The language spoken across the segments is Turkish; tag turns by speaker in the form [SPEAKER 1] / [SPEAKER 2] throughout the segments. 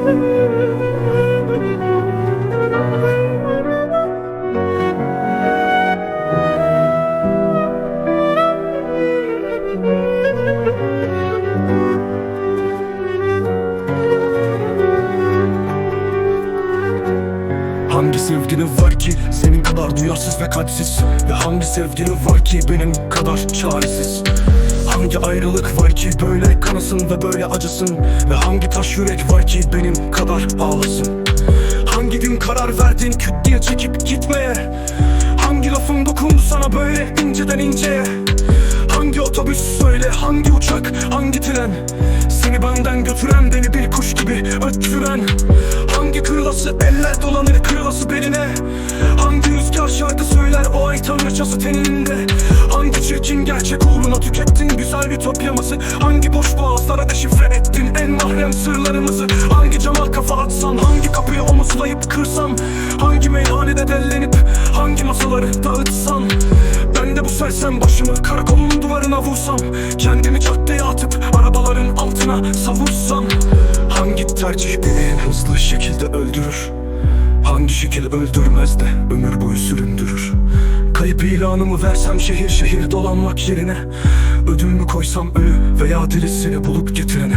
[SPEAKER 1] Hangi sevginin var ki senin kadar duyarsız ve kalpsiz? Ve hangi sevginin var ki benim kadar çaresiz Hangi ayrılık var ki böyle kanasın ve böyle acısın? Ve hangi taş yürek var ki benim kadar ağlasın Hangi gün karar verdin küt diye çekip gitmeye? Hangi lafın dokundu sana böyle inceden inceye? Hangi otobüs söyle hangi uçak hangi tren? Seni benden götüren beni bir kuş gibi öttüren. Hangi kırılası eller dolanır kırılası beline? Hangi rüzgar şarkı söyler o ay tanrıçası teninde gerçek uğruna tükettin güzel ütopyamızı. Hangi boş boğazlara deşifre ettin en mahrem sırlarımızı? Hangi cama kafa atsan hangi kapıyı omuzlayıp kırsan? Hangi meyhanede dellenip hangi masaları dağıtsan? Ben de bu sersem başımı karakolun duvarına vursam Kendimi caddeye atıp arabaların altına savursam? Hangi tercih beni en hızlı şekilde öldürür? Hangi şekil öldürmez de ömür boyu süründürür Kayıp ilanımı versem şehir şehir dolanmak yerine Ödülümü koysam ölü veya dirisini bulup getirene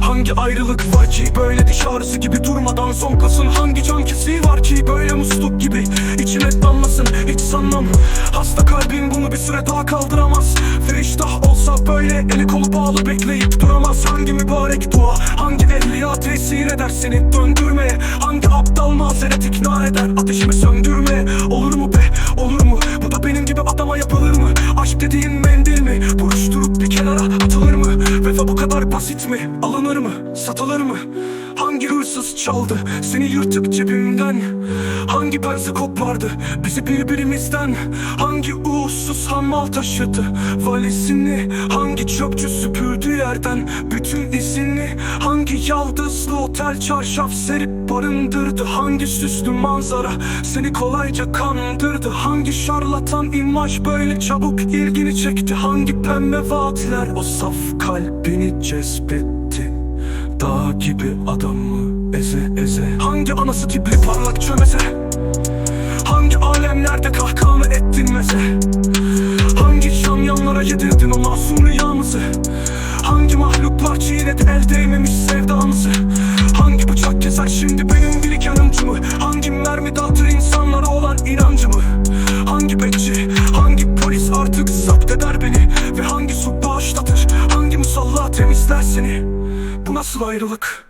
[SPEAKER 1] Hangi ayrılık var ki böyle diş ağrısı gibi durmadan zonkasın Hangi can kesiği var ki böyle musluk gibi? İçime damlasın hiç sanmam. Hasta kalbim bunu bir süre daha kaldıramaz. Feriştah olsa böyle eli kolu bağlı bekleyip duramaz. Hangi mübarek dua hangi evliya tesir eder seni döndürmeye? Hangi aptal mazeret ikna eder ateşimi söndürmeye basit mi? Alınır mı? Satılır mı Hangi hırsız çaldı seni yırtık cebimden? Hangi benzi kopardı bizi birbirimizden? Hangi uğursuz hamal taşıdı valizini? Hangi çöpçü süpürdü yerden bütün izini? Hangi yaldızlı otel çarşaf serip barındırdı? Hangi süslü manzara seni kolayca kandırdı? Hangi şarlatan imaj böyle çabuk ilgini çekti? Hangi pembe vaatler o saf kalbini cezbetti Dağ gibi adamı eze eze. Hangi anası tipli parlak çömeze? Hangi alemlerde kahkahanı ettin meze Hangi şamyanlara yedirdin o masum rüyamızı? Hangi mahluklar çiğnedi el değmemiş sevdamızı? Hangi bıçak keser şimdi benim bir yanımcımı Hangi mermi dağıtır insanlara olan inancımı? Hangi bekçi, hangi polis artık zapt eder beni? Ve hangi su bağışlatır, hangi musalla temizler seni Bu nasıl ayrılık?